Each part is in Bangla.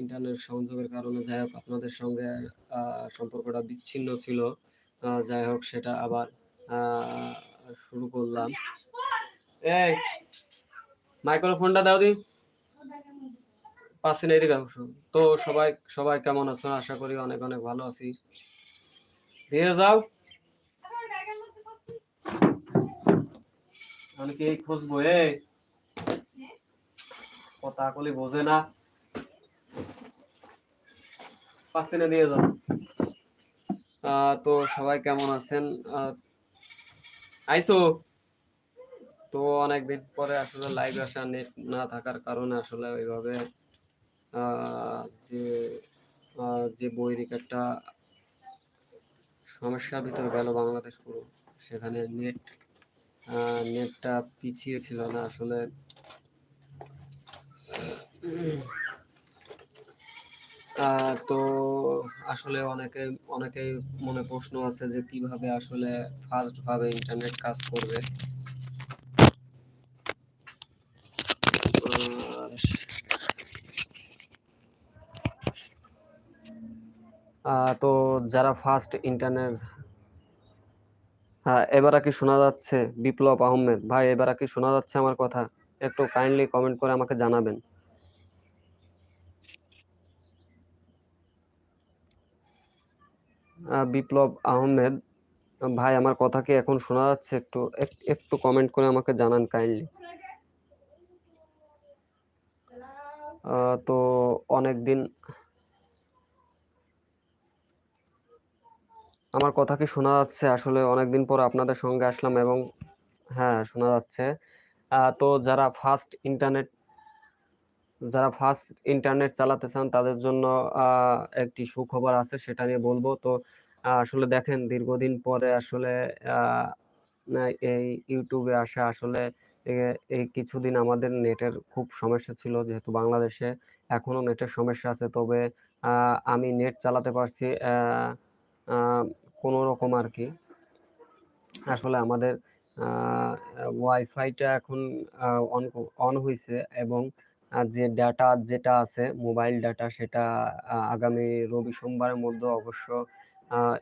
ইন্টারনেট সংযোগের কারণে যাই হোক আপনাদের সঙ্গে সম্পর্কটা বিচ্ছিন্ন ছিল। যাই হোক সেটা আবার শুরু করলাম। এই মাইক্রোফোনটা দাও দি। পাচ্ছি না এদিকে তো সবাই সবাই কেমন আছো? আশা করি অনেক অনেক ভালো আছি। দিয়ে যাও। আমি কি এই খুঁজবো? এ কথা কলি বোঝে না। পাচ্ছি না দিয়ে যাও। তো সবাই কেমন আছেন? আইসো। তো অনেকদিন পরে আসলে লাইভ আসা নেট না থাকার কারণে আসলে ওইভাবে যে যে বৈরিক একটা সমস্যার ভিতরে গেল বাংলাদেশ পুরো, সেখানে নেট নেটটা পিছিয়ে ছিল না আসলে। তো আসলে অনেকে অনেকে মনে প্রশ্ন আছে যে কীভাবে আসলে ফাস্ট ভাবে ইন্টারনেট কাজ করবে? তো যারা ফার্স্ট ইন্টারনেট হ্যাঁ এবার কি শোনা যাচ্ছে? বিপ্লব আহমেদ, ভাই, এবার কি শোনা যাচ্ছে আমার কথা? একটু কাইন্ডলি কমেন্ট করে আমাকে জানাবেন। বিপ্লব আহমেদ ভাই আমার কথা কি এখন শোনা যাচ্ছে, একটু একটু কমেন্ট করে আমাকে জানান কাইন্ডলি তো অনেক দিন আমার কথা কি শোনা যাচ্ছে, আসলে অনেকদিন পর আপনাদের সঙ্গে আসলাম এবং হ্যাঁ শোনা যাচ্ছে। তো যারা ফার্স্ট ইন্টারনেট যারা ফার্স্ট ইন্টারনেট চালাতে চান, তাদের জন্য একটি সুখবর আছে, সেটা নিয়ে বলব। তো আসলে দেখেন, দীর্ঘদিন পরে আসলে এই ইউটিউবে আসা আসলে এই কিছুদিন আমাদের নেটের খুব সমস্যা ছিল, যেহেতু বাংলাদেশে এখনও নেটের সমস্যা আছে। তবে আমি নেট চালাতে পারছি কোনো রকম আর কি। আসলে আমাদের ওয়াইফাইটা এখন অন অন হয়েছে এবং যে ডাটা যেটা আছে মোবাইল ডাটা সেটা আগামী রবি সোমবারের মধ্যে অবশ্য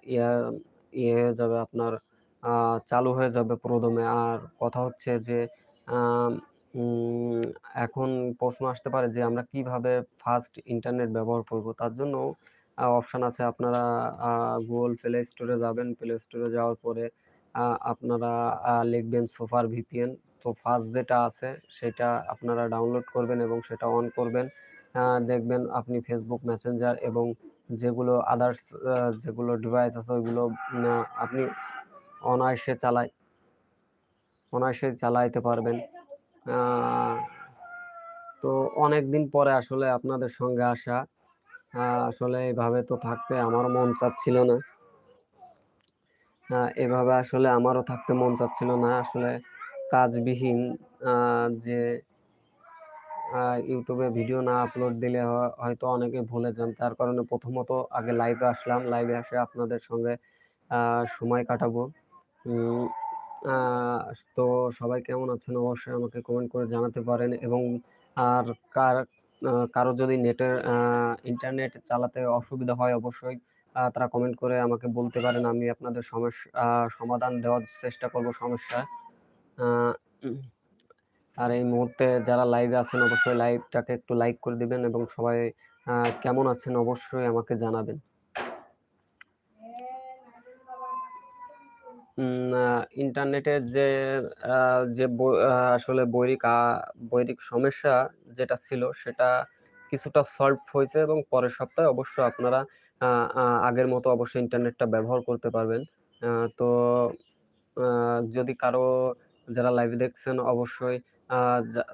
ইয়ে ইয়ে হয়ে যাবে আপনার চালু হয়ে যাবে প্রথমে। আর কথা হচ্ছে যে এখন প্রশ্ন আসতে পারে যে আমরা কীভাবে ফাস্ট ইন্টারনেট ব্যবহার করব? তার জন্য অপশান আছে আপনারা গুগল প্লে স্টোরে যাবেন। প্লে স্টোরে যাওয়ার পরে আপনারা লিখবেন সোফার ভিপিএন তো ফার্স্ট যেটা আছে, সেটা আপনারা ডাউনলোড করবেন এবং সেটা অন করবেন। দেখবেন আপনি ফেসবুক মেসেঞ্জার এবং যেগুলো আদার্স যেগুলো ডিভাইস আছে, ওইগুলো আপনি অনায়াসে চালাই, অনায়াসে চালাইতে পারবেন। তো অনেক দিন পরে আসলে আপনাদের সঙ্গে আসা। আসলে এভাবে তো থাকতে আমারও মন চাচ্ছিল না। এভাবে আসলে আমারও থাকতে মন চাচ্ছিল না। আসলে কাজবিহীন যে ইউটিউবে ভিডিও না আপলোড দিলে হয়তো অনেকে ভুলে যান। তার কারণে প্রথমত আগে লাইভে আসলাম। লাইভে আসে আপনাদের সঙ্গে সময় কাটাবো। তো সবাই কেমন আছেন? অবশ্যই আমাকে কমেন্ট করে জানাতে পারেন এবং আর কার কারও যদি নেটের ইন্টারনেট চালাতে অসুবিধা হয় অবশ্যই তারা কমেন্ট করে আমাকে বলতে পারেন। আমি আপনাদের সমস্যা সমাধান দেওয়ার চেষ্টা করব সমস্যা আর এই মুহূর্তে যারা লাইভে আছেন, অবশ্যই লাইভটাকে একটু লাইক করে দিবেন এবং সবাই কেমন আছেন অবশ্যই আমাকে জানাবেন। ইন্টারনেটের যে যে আসলে বৈরিক বৈরিক সমস্যা যেটা ছিল সেটা কিছুটা সলভ হয়েছে এবং পরের সপ্তাহে অবশ্য আপনারা আগের মতো অবশ্যই ইন্টারনেটটা ব্যবহার করতে পারবেন। তো যদি কারও যারা লাইভে দেখছেন অবশ্যই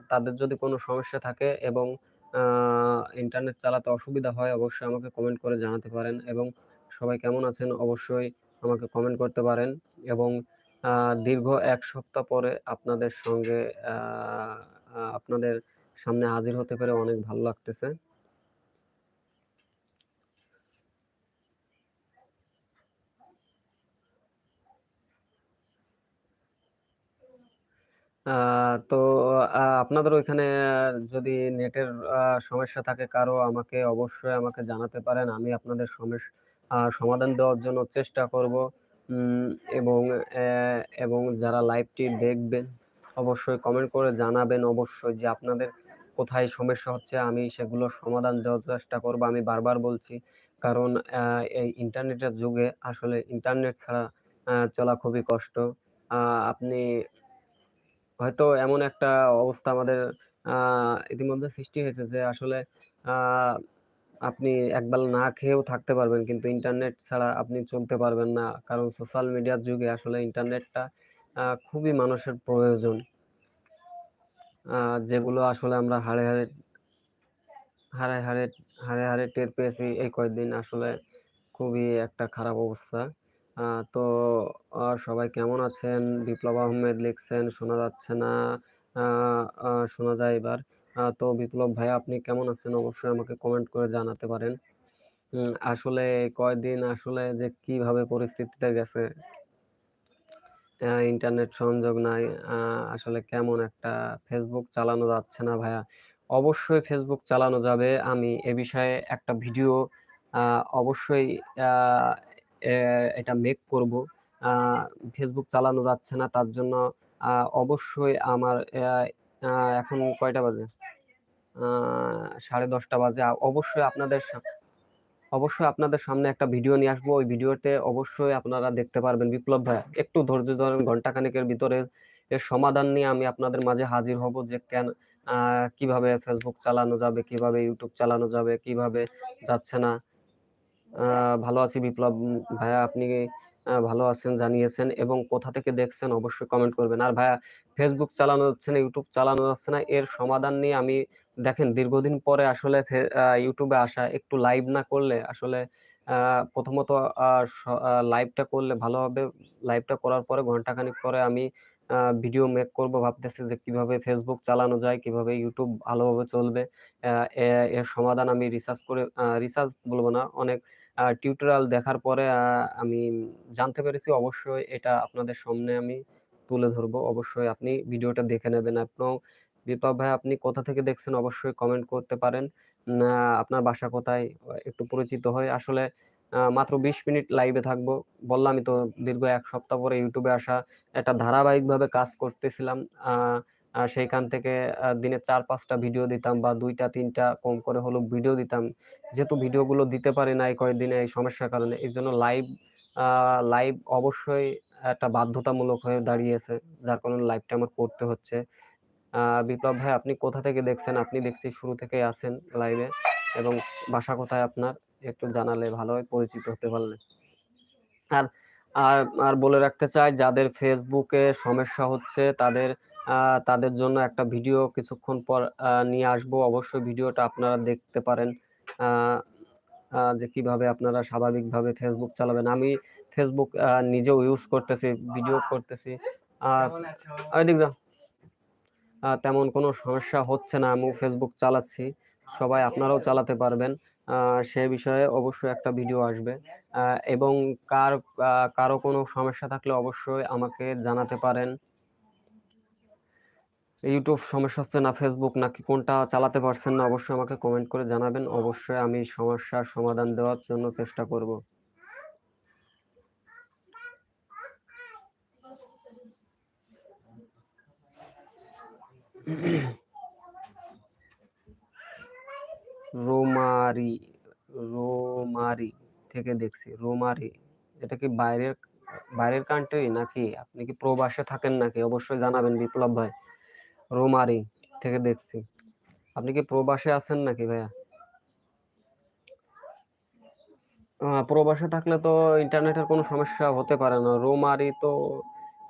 তাদের যদি কোনো সমস্যা থাকে এবং ইন্টারনেট চালাতে অসুবিধা হয়, অবশ্যই আমাকে কমেন্ট করে জানাতে পারেন এবং সবাই কেমন আছেন অবশ্যই আমাকে কমেন্ট করতে পারেন এবং দীর্ঘ এক সপ্তাহ পরে আপনাদের সঙ্গে আপনাদের সামনে হাজির হতে পেরে অনেক ভালো লাগতেছে। তো আপনাদের ওইখানে যদি নেটের সমস্যা থাকে কারও, আমাকে অবশ্যই আমাকে জানাতে পারেন। আমি আপনাদের সমস আ সমাধান দেওয়ার জন্য চেষ্টা করব। এবং এবং যারা লাইভটি দেখবেন, অবশ্যই কমেন্ট করে জানাবেন অবশ্যই যে আপনাদের কোথায় সমস্যা হচ্ছে, আমি সেগুলোর সমাধান দেওয়ার চেষ্টা করব। আমি বারবার বলছি। কারণ এই ইন্টারনেটের যুগে আসলে ইন্টারনেট ছাড়া চলা খুবই কষ্ট। আপনি হয়তো এমন একটা অবস্থা আমাদের ইতিমধ্যে সৃষ্টি হয়েছে যে আসলে আপনি একবেলা না খেয়েও থাকতে পারবেন। কিন্তু ইন্টারনেট ছাড়া আপনি চলতে পারবেন না। কারণ সোশ্যাল মিডিয়ার যুগে আসলে ইন্টারনেটটা খুবই মানুষের প্রয়োজন। যেগুলো আসলে আমরা হাড়ে, হাড়ে হাড়ে, হাড়ে, হাড়ে, হাড়ে টের পেয়েছি এই কয়েকদিন আসলে খুবই একটা খারাপ অবস্থা। তো সবাই কেমন আছেন? বিপ্লব আহমেদ লিখছেন, শোনা যাচ্ছে না। শোনা যায় এবার। তো বিপ্লব ভাইয়া আপনি কেমন আছেন? অবশ্যই আমাকে কমেন্ট করে জানাতে পারেন। আসলে কয়দিন আসলে যে কীভাবে পরিস্থিতিটা গেছে ইন্টারনেট সংযোগ নাই। আসলে কেমন একটা ফেসবুক চালানো যাচ্ছে না ভাইয়া। অবশ্যই ফেসবুক চালানো যাবে। আমি এ বিষয়ে একটা ভিডিও অবশ্যই এটা মেক করব। ফেসবুক চালানো যাচ্ছে না তার জন্য অবশ্যই আমার এখন কয়টা বাজে? সাড়ে দশটা বাজে। অবশ্যই আপনাদের অবশ্যই আপনাদের সামনে একটা ভিডিও নিয়ে আসব। ওই ভিডিওতে অবশ্যই আপনারা দেখতে পারবেন। বিপ্লব ভাইয়া একটু ধৈর্য ধরেন ঘন্টাখানেকের ভিতরে এর সমাধান নিয়ে আমি আপনাদের মাঝে হাজির হব যে কেন কীভাবে Facebook চালানো যাবে, কীভাবে ইউটিউব চালানো যাবে, কীভাবে যাচ্ছে না। ভালো আছি বিপ্লব ভাইয়া আপনি ভালো আছেন জানিয়েছেন এবং কোথা থেকে দেখছেন অবশ্যই কমেন্ট করবেন। আর ভাইয়া Facebook চালানো যাচ্ছে না, YouTube চালানো যাচ্ছে না এর সমাধান নিয়ে আমি দেখেন দীর্ঘদিন পরে আসলে এ আসা একটু লাইভ না করলে আসলে প্রথমত লাইভটা করলে ভালো হবে। লাইভটা করার পরে ঘন্টাখানেক পরে আমি ভিডিও মেক করব ভাবতেছি যে কীভাবে ফেসবুক চালানো যায়, কীভাবে ইউটিউব ভালোভাবে চলবে। এর সমাধান আমি রিসার্চ করে রিসার্চ বলব না, অনেক টিউটোরিয়াল দেখার পরে আমি জানতে পেরেছি অবশ্যই এটা আপনাদের সামনে আমি তুলে ধরব। অবশ্যই আপনি ভিডিওটা দেখে নেবেন। আপনিও বিপ্লব ভাই, আপনি কোথা থেকে দেখছেন অবশ্যই কমেন্ট করতে পারেন। আপনার বাসা কোথায়? একটু পরিচিত হই। আসলে মাত্র ২০ মিনিট লাইভে থাকব। বললামই তো, দীর্ঘ এক সপ্তাহ পরে ইউটিউবে আসা। একটা ধারাবাহিকভাবে কাজ করতেছিলাম। সেইখান থেকে দিনে চার পাঁচটা ভিডিও দিতাম বা দুইটা তিনটা কম করে হলেও ভিডিও দিতাম। যেহেতু ভিডিওগুলো দিতে পারি না এই কয়েকদিনে এই সমস্যার কারণে, এই জন্য লাইভ লাইভ অবশ্যই একটা বাধ্যতামূলক হয়ে দাঁড়িয়েছে। যার কারণে লাইভটা আমার করতে হচ্ছে। বিপ্লব ভাই আপনি কোথা থেকে দেখছেন? আপনি দেখছি শুরু থেকেই আছেন লাইভে এবং বাসা কোথায় আপনার? একটু জানালে ভালো হয় পরিচিত হতে পারলে। আর আর আর বলে রাখতে চাই যাদের ফেসবুকে সমস্যা হচ্ছে তাদের তাদের জন্য একটা ভিডিও কিছুক্ষণ পর নিয়ে আসব। অবশ্যই ভিডিওটা আপনারা দেখতে পারেন। যে কীভাবে আপনারা স্বাভাবিকভাবে ফেসবুক চালাবেন। আমি ফেসবুক নিজেও ইউজ করতেছি, ভিডিও করতেছি। আ এদিক যাও। তেমন কোনো সমস্যা হচ্ছে না। আমি ফেসবুক চালাচ্ছি। সবাই আপনারাও চালাতে পারবেন। সে বিষয়ে অবশ্যই একটা ভিডিও আসবে। এবং কার কারও কোনো সমস্যা থাকলে অবশ্যই আমাকে জানাতে পারেন। YouTube সমস্যা হচ্ছে না ফেসবুক নাকি কোনটা চালাতে পারছেন না অবশ্যই আমাকে কমেন্ট করে জানাবেন। অবশ্যই আমি সমস্যার সমাধান দেওয়ার জন্য চেষ্টা করব। রোমারি, রোমারি থেকে দেখছি। রোমারি। এটা কি বাইরের বাইরের কান্ট্রি নাকি? আপনি কি প্রবাসে থাকেন নাকি? অবশ্যই জানাবেন বিপ্লব ভাই। রোমারি থেকে দেখছি। আপনি কি প্রবাসে আছেন নাকি ভাইয়া? প্রবাসে থাকলে তো ইন্টারনেটের কোনো সমস্যা হতে পারে না। রোমারি তো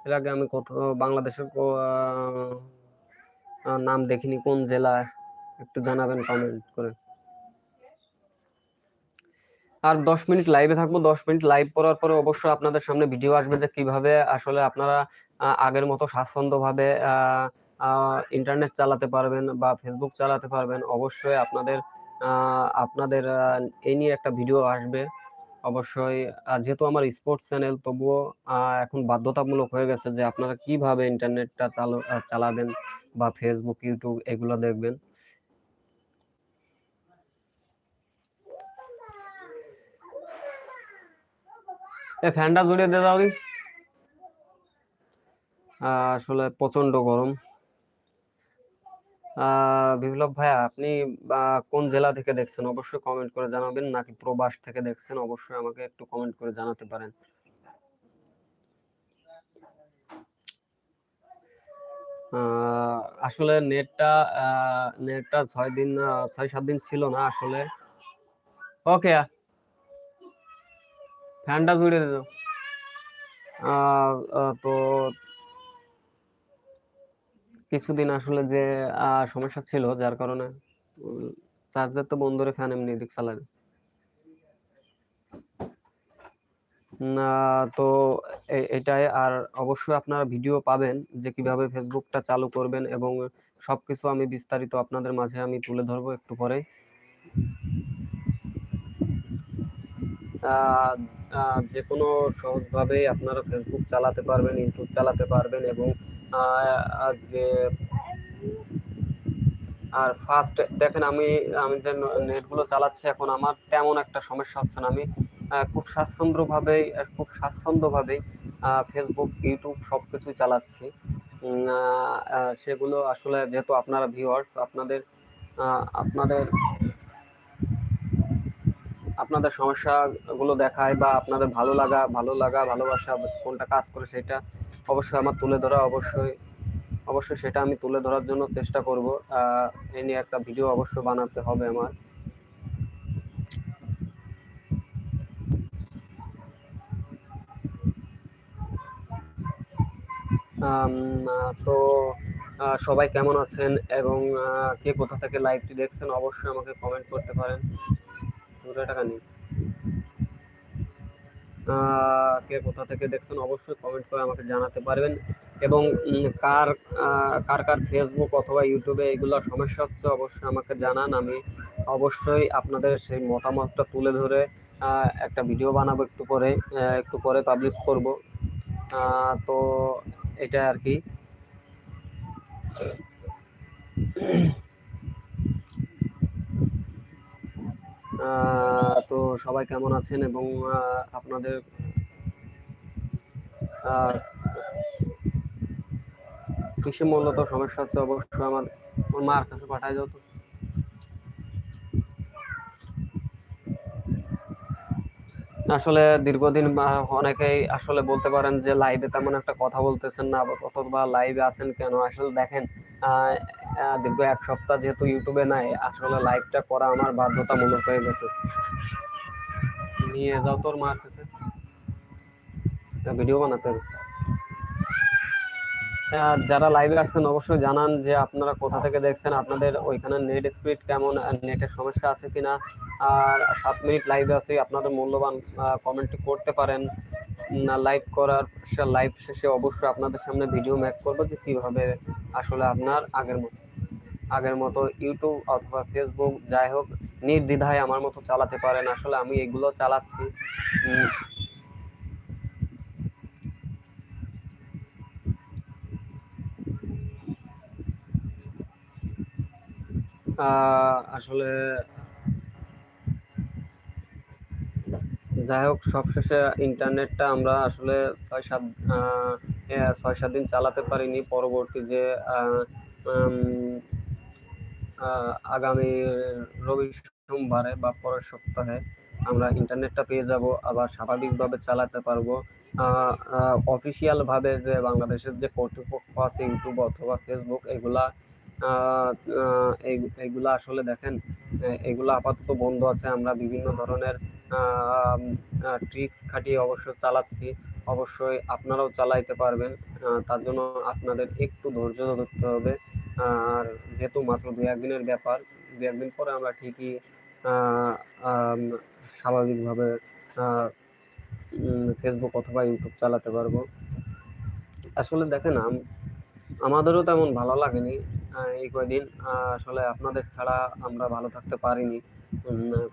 এর আগে আমি কোথাও বাংলাদেশের নাম দেখিনি, কোন জেলায়? একটু জানাবেন কমেন্ট করে। আর ১০ মিনিট লাইভে থাকব। ১০ মিনিট লাইভ করার পরে অবশ্যই আপনাদের সামনে ভিডিও আসবে যে কীভাবে আসলে আপনারা আগের মতো স্বাচ্ছন্দ্যভাবে আ আ ইন্টারনেট চালাতে পারবেন বা ফেসবুক চালাতে পারবেন। অবশ্যই আপনাদের আপনাদের এই নিয়ে একটা ভিডিও আসবে। অবশ্যই যেহেতু আমার স্পোর্টস চ্যানেল তবুও এখন বাধ্যতামূলক হয়ে গেছে যে আপনারা কীভাবে ইন্টারনেটটা চালু চালাবেন বা ফেসবুক ইউটিউব এগুলো দেখবেন ফ্যানটা জুড়ে দিয়ে দাও আসলে প্রচণ্ড গরম বিপ্লব ভাইয়া, আপনি কোন জেলা থেকে দেখছেন? অবশ্যই কমেন্ট করে জানাবেন, নাকি প্রবাস থেকে দেখছেন? অবশ্যই আমাকে একটু কমেন্ট করে জানাতে পারেন। আসলে নেটটা নেটটা ছয় দিন ছয় সাত দিন ছিল না আসলে। ওকে ফ্যানটা জুড়ে দিত তো কিছুদিন আসলে যে সমস্যা ছিল, যার কারণে চার্জার তো বন্ধ রে ফ্যান এমনি দিক চালাবে না, তো এটাই, আর অবশ্যই আপনারা ভিডিও পাবেন যে কীভাবে ফেসবুকটা চালু করবেন এবং সবকিছু আমি বিস্তারিত আপনাদের মাঝে আমি তুলে ধরবো একটু পরে। যে কোনো সহজভাবেই আপনারা ফেসবুক চালাতে পারবেন, ইউটিউব চালাতে পারবেন এবং যে আর ফার্স্ট দেখেন আমি আমি যে নেটগুলো চালাচ্ছি এখন আমার তেমন একটা সমস্যা হচ্ছে না। আমি খুব স্বাচ্ছন্দ্যভাবেই খুব স্বাচ্ছন্দ্যভাবেই ফেসবুক ইউটিউব সব কিছুই চালাচ্ছি। সেগুলো আসলে যেহেতু আপনারা ভিউয়ার্স আপনাদের আপনাদের আপনাদের সমস্যাগুলো দেখায় বা আপনাদের ভালো লাগা ভালো লাগা, ভালোবাসা, কোনটা কাজ করে সেটা অবশ্যই আমার তুলে ধরা অবশ্যই অবশ্যই সেটা আমি তুলে ধরার জন্য চেষ্টা করব। এ নিয়ে একটা ভিডিও অবশ্যই বানাতে হবে আমার। তো সবাই কেমন আছেন এবং কে কোথা থেকে লাইভটি দেখছেন অবশ্যই আমাকে কমেন্ট করতে পারেন। দুটো টাকা নিন কে কোথা থেকে দেখছেন অবশ্যই কমেন্ট করে আমাকে জানাতে পারবেন। এবং কার কার কার ফেসবুক অথবা ইউটিউবে এইগুলো সমস্যা হচ্ছে অবশ্যই আমাকে জানান। আমি অবশ্যই আপনাদের সেই মতামতটা তুলে ধরে একটা ভিডিও বানাবো একটু পরে একটু পরে পাবলিশ করব। তো এটা আর কি। তো সবাই কেমন আছেন এবং আপনাদের কৃষি মূলত সমস্যা হচ্ছে অবশ্যই, আমার মার কাছে পাঠায় যাও তো। আসলে দীর্ঘদিন অনেকেই আসলে বলতে পারেন যে লাইভে তেমন একটা কথা বলতেছেন না অথবা লাইভে আছেন কেন? আসলে দেখেন দীর্ঘ এক সপ্তাহ যেহেতু ইউটিউবে নাই, আসলে লাইভটা করা আমার বাধ্যতামূলক হয়ে গেছে। নিয়ে যাও, তোর মার কাছে ভিডিও বানাতে হবে। যারা লাইভে আসছেন, অবশ্যই জানান যে আপনারা কোথা থেকে দেখছেন, আপনাদের ওইখানে নেট স্পিড কেমন নেটের সমস্যা আছে কিনা। আর সাত মিনিট লাইভে আছে আপনাদের মূল্যবান কমেন্ট করতে পারেন। লাইভ করার লাইভ শেষে অবশ্যই আপনাদের সামনে ভিডিও ম্যাক করব যে কীভাবে আসলে আপনার আগের মতো আগের মতো ইউটিউব অথবা ফেসবুক যাই হোক নির্দ্বিধায় আমার মতো চালাতে পারেন। আসলে আমি এগুলো চালাচ্ছি। আসলে যাই হোক, সবশেষে ইন্টারনেটটা আমরা আসলে ছয় সাত ছয় সাত দিন চালাতে পারিনি। পরবর্তী যে আগামী রবি সোমবারে বা পরের সপ্তাহে আমরা ইন্টারনেটটা পেয়ে যাব, আবার স্বাভাবিকভাবে চালাতে পারব। অফিসিয়ালভাবে যে বাংলাদেশের যে কর্তৃপক্ষ আছে, ইউটিউব অথবা ফেসবুক এগুলা এইগুলো আসলে দেখেন এগুলো আপাতত বন্ধ আছে। আমরা বিভিন্ন ধরনের ট্রিক্স খাটিয়ে অবশ্য চালাচ্ছি। অবশ্যই আপনারাও চালাইতে পারবেন। তার জন্য আপনাদের একটু ধৈর্য ধরতে হবে। আর যেহেতু মাত্র দু একদিনের ব্যাপার দু একদিন পরে আমরা ঠিকই স্বাভাবিকভাবে ফেসবুক অথবা ইউটিউব চালাতে পারব। আসলে দেখেন আমাদেরও তেমন ভালো লাগেনি এই কয়দিন। আসলে আপনাদের ছাড়া আমরা ভালো থাকতে পারিনি।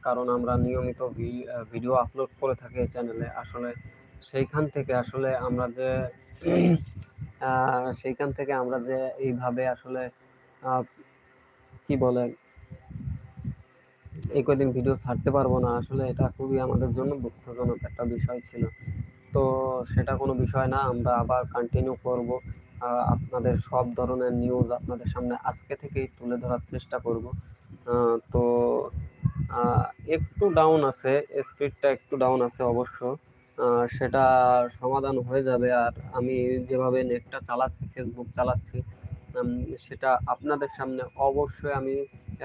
কারণ আমরা নিয়মিত ভিডিও আপলোড করে থাকি এই চ্যানেলে। আসলে সেইখান থেকে আসলে আমরা যে সেইখান থেকে আমরা যে এইভাবে আসলে কি বলে, এই কয়দিন ভিডিও ছাড়তে পারব না, আসলে এটা খুবই আমাদের জন্য দুঃখজনক একটা বিষয় ছিল। তো সেটা কোনো বিষয় না, আমরা আবার কন্টিনিউ করব। আপনাদের সব ধরনের নিউজ আপনাদের সামনে আজকে থেকেই তুলে ধরার চেষ্টা করব। তো একটু ডাউন আছে স্পিডটা একটু ডাউন আছে অবশ্য। সেটা সমাধান হয়ে যাবে। আর আমি যেভাবে নেটটা চালাচ্ছি ফেসবুক চালাচ্ছি সেটা আপনাদের সামনে অবশ্যই আমি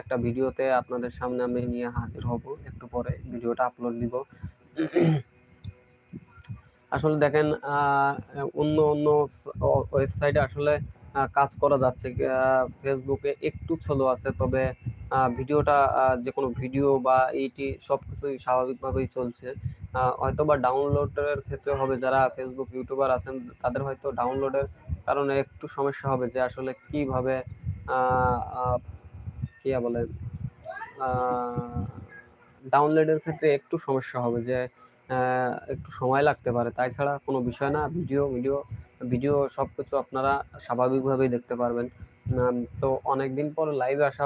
একটা ভিডিওতে আপনাদের সামনে আমি নিয়ে হাজির হব। একটু পরে ভিডিওটা আপলোড দিব। আসলে দেখেন অন্য অন্য ওয়েবসাইটে আসলে কাজ করা যাচ্ছে। ফেসবুকে একটু স্লো আছে, তবে ভিডিওটা যে কোনো ভিডিও বা এইটি সব কিছুই স্বাভাবিকভাবেই চলছে। হয়তো বা ডাউনলোডের ক্ষেত্রে হবে যারা ফেসবুক ইউটিউবার আছেন, তাদের হয়তো ডাউনলোডের কারণে একটু সমস্যা হবে যে আসলে কীভাবে কি বলে ডাউনলোডের ক্ষেত্রে একটু সমস্যা হবে যে একটু সময় লাগতে পারে। তাই ছাড়া কোনো বিষয় না, ভিডিও ভিডিও ভিডিও সব কিছু আপনারা স্বাভাবিকভাবেই দেখতে পারবেন। তো অনেকদিন পর লাইভে আসা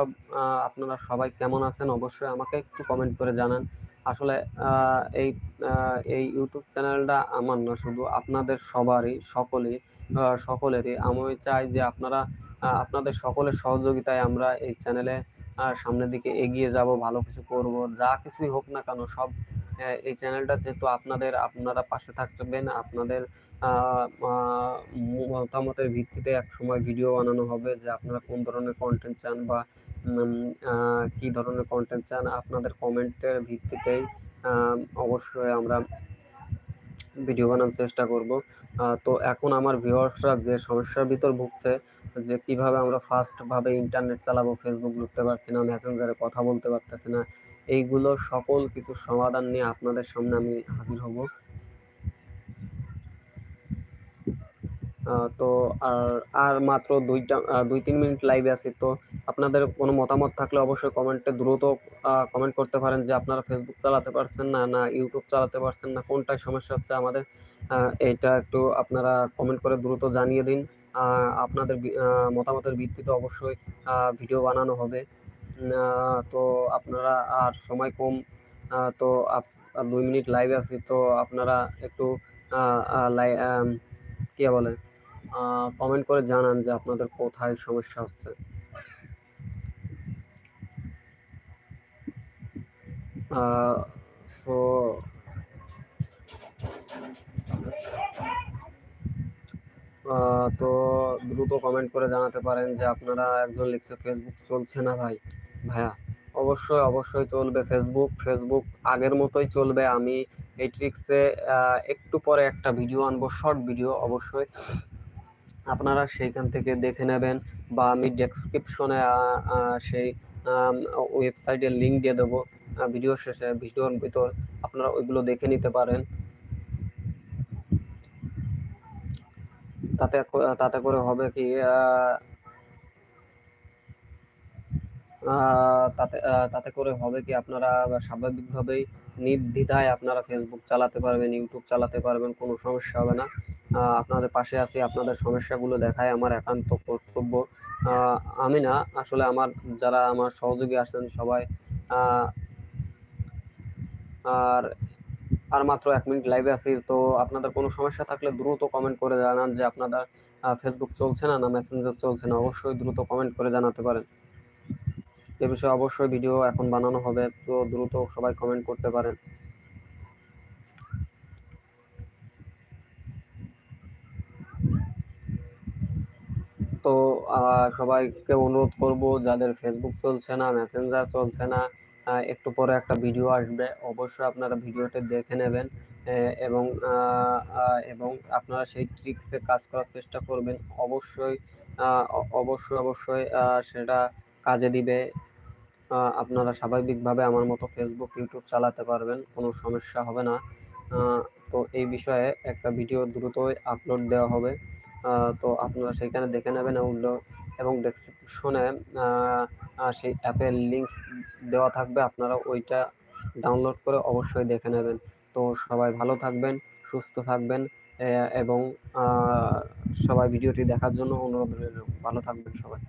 আপনারা সবাই কেমন আছেন অবশ্যই আমাকে একটু কমেন্ট করে জানান। আসলে এই এই ইউটিউব চ্যানেলটা আমার না, শুধু আপনাদের সবারই, সকলেই সকলেরই। আমি চাই যে আপনারা আপনাদের সকলের সহযোগিতায় আমরা এই চ্যানেলে সামনের দিকে এগিয়ে যাব, ভালো কিছু করব, যা কিছুই হোক না কেন, সব এই চ্যানেলটা যেহেতু আপনাদের, আপনারা পাশে থাকবেন, আপনাদের মতামতের ভিত্তিতে এক সময় ভিডিও বানানো হবে যে আপনারা কোন ধরনের কন্টেন্ট চান বা কি ধরনের কন্টেন্ট চান আপনাদের কমেন্টের ভিত্তিতেই অবশ্যই আমরা ভিডিও বানানোর চেষ্টা করব। তো এখন আমার ভিউয়ার্সরা যে সমস্যার ভিতর ভুগছে, যে কীভাবে আমরা ফাস্টভাবে ইন্টারনেট চালাবো ফেসবুক ঢুকতে পারছি না মেসেঞ্জারে কথা বলতে পারতেছি না এইগুলো সকল কিছু সমাধান নিয়ে আপনাদের সামনে আমি হাজির হব। তো আর আর মাত্র দুইটা দুই তিন মিনিট লাইভে আছি, তো আপনাদের কোনো মতামত থাকলে অবশ্যই কমেন্টে দ্রুত কমেন্ট করতে পারেন যে আপনারা ফেসবুক চালাতে পারছেন না না ইউটিউব চালাতে পারছেন না কোনটায় সমস্যা হচ্ছে আমাদের। এটা একটু আপনারা কমেন্ট করে দ্রুত জানিয়ে দিন। আপনাদের মতামতের ভিত্তিতে অবশ্যই ভিডিও বানানো হবে। তো আপনারা আর সময় কম তো দুই মিনিট লাইভে আছি, তো আপনারা একটু কী বলে কমেন্ট করে জানান যে আপনাদের কোথায় সমস্যা হচ্ছে। তো দ্রুত কমেন্ট করে জানাতে পারেন যে আপনারা একজন লিখছে ফেসবুক চলছে না ভাই? ভাইয়া? অবশ্যই অবশ্যই চলবে ফেসবুক ফেসবুক আগের মতোই চলবে। আমি এই ট্রিক্সে একটু পরে একটা ভিডিও আনব শর্ট ভিডিও অবশ্যই। আপনারা সেইখান থেকে দেখে নেবেন বা আমি ডেসক্রিপশনে সেই ওয়েবসাইটের লিঙ্ক দিয়ে দেবো। ভিডিও শেষে ভিডিওর ভিতর আপনারা ওইগুলো দেখে নিতে পারেন। তাতে তাতে করে হবে কি তাতে তাতে করে হবে কি আপনারা স্বাভাবিকভাবেই নির্দ্বিধায় আপনারা ফেসবুক চালাতে পারবেন ইউটিউব চালাতে পারবেন, কোনো সমস্যা হবে না। আপনাদের পাশে আছি, আপনাদের সমস্যাগুলো দেখায় আমার একান্ত কর্তব্য। আমি না, আসলে আমার যারা আমার সহযোগী আছেন সবাই আর আর মাত্র এক মিনিট লাইভে আছি, তো আপনাদের কোনো সমস্যা থাকলে দ্রুত কমেন্ট করে জানান যে আপনাদের ফেসবুক চলছে না না মেসেঞ্জার চলছে না, অবশ্যই দ্রুত কমেন্ট করে জানাতে পারেন। এ বিষয়ে অবশ্যই ভিডিও এখন বানানো হবে, তো দ্রুত সবাই কমেন্ট করতে পারেন। তো সবাইকে অনুরোধ করব, যাদের ফেসবুক চলছে না মেসেঞ্জার চলছে না একটু পরে একটা ভিডিও আসবে, অবশ্যই আপনারা ভিডিওটি দেখে নেবেন এবং এবং আপনারা সেই ট্রিক্সে কাজ করার চেষ্টা করবেন। অবশ্যই অবশ্যই অবশ্যই সেটা কাজে দিবে। আপনারা স্বাভাবিকভাবে আমার মতো ফেসবুক ইউটিউব চালাতে পারবেন, কোনো সমস্যা হবে না। তো এই বিষয়ে একটা ভিডিও দ্রুতই আপলোড দেওয়া হবে। তো আপনারা সেখানে দেখে নেবেন এবং ডেসক্রিপশনে সেই অ্যাপের লিঙ্কস দেওয়া থাকবে। আপনারা ওইটা ডাউনলোড করে অবশ্যই দেখে নেবেন। তো সবাই ভালো থাকবেন, সুস্থ থাকবেন এবং সবাই ভিডিওটি দেখার জন্য অনুরোধ রইল। ভালো থাকবেন সবাই।